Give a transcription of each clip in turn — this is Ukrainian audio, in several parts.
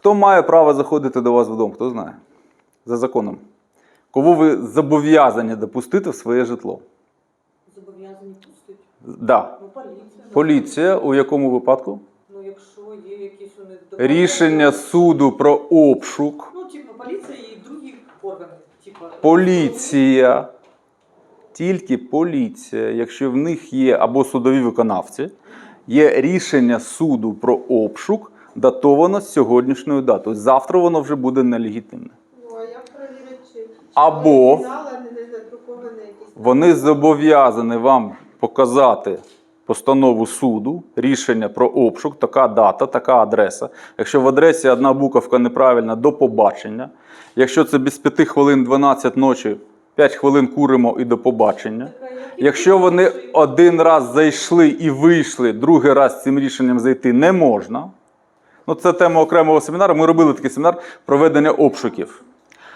Хто має право заходити до вас вдома? Хто знає? За законом. Кого ви зобов'язані допустити в своє житло? Зобов'язані пустити. Да. Ну, поліція. Поліція у якому випадку? Ну, якщо є якісь у них Рішення суду про обшук. Ну, типу, поліція і другі органи. Типу, Поліція, тільки поліція, якщо в них є або судові виконавці, є рішення суду про обшук, датовано з сьогоднішньою датою. Завтра воно вже буде нелегітимне. Ну, а як перевірити, чи Або-. Вони зобов'язані вам показати постанову суду, рішення про обшук, така дата, така адреса. Якщо в адресі одна буковка неправильна, до побачення. Якщо це без 5 хвилин 12 ночі, 5 хвилин куримо і до побачення. Якщо вони один раз зайшли і вийшли, другий раз цим рішенням зайти не можна. Ну, це тема окремого семінару. Ми робили такий семінар проведення обшуків.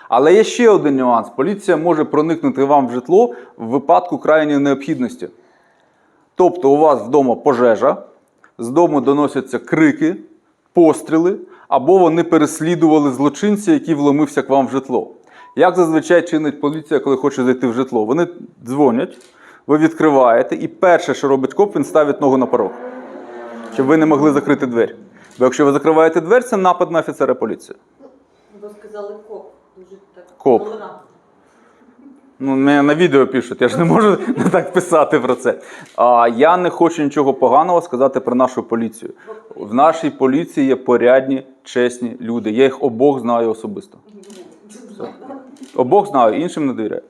Але є ще один нюанс: поліція може проникнути вам в житло в випадку крайньої необхідності. Тобто, у вас вдома пожежа, з дому доносяться крики, постріли, або вони переслідували злочинця, який вломився к вам в житло. Як зазвичай чинить поліція, коли хоче зайти в житло? Вони дзвонять, ви відкриваєте, і перше, що робить коп, він ставить ногу на порог, щоб ви не могли закрити двері. Бо якщо ви закриваєте двері, це напад на офіцера поліції. Ви сказали коп. Дуже так Коп. Ну, мене на відео пишуть, я ж не можу не так писати про це. А я не хочу нічого поганого сказати про нашу поліцію. В нашій поліції є порядні, чесні люди. Я їх обох знаю особисто. Обох знаю, іншим не довіряю.